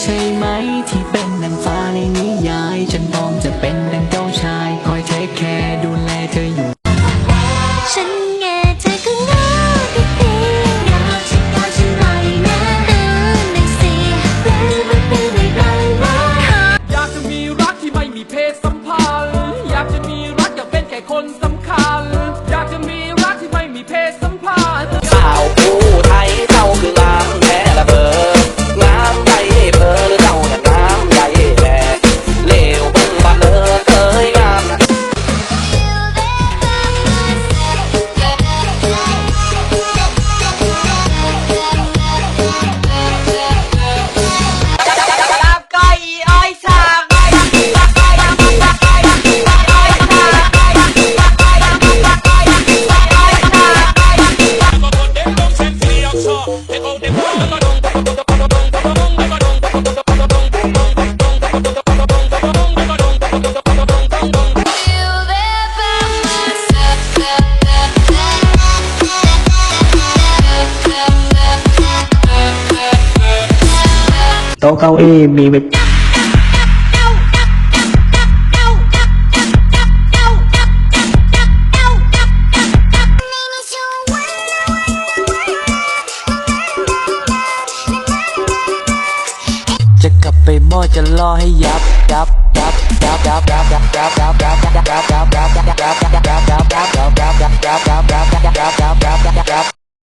ใช่ไหมที่เป็นนางฟ้าในนิยาย ฉันพร้อมจะเป็นดังเจ้าชาย คอยเทคแคร์ดูแลเธออยู่ ฉันแง่เธอก็งอพี่ตีอยากฉันก็ฉันหน่อยนะเออนักสิเรื่อยมันเป็นได้ไงวะอยากจะมีรักที่ไม่มีเพศสัมพันธ์ อยากจะมีรักอยากเป็นแค่คนสำคัญ Tao cao ê mì bịch. ยับยับยับยับยับยับยับยับยับยับยับยับยับ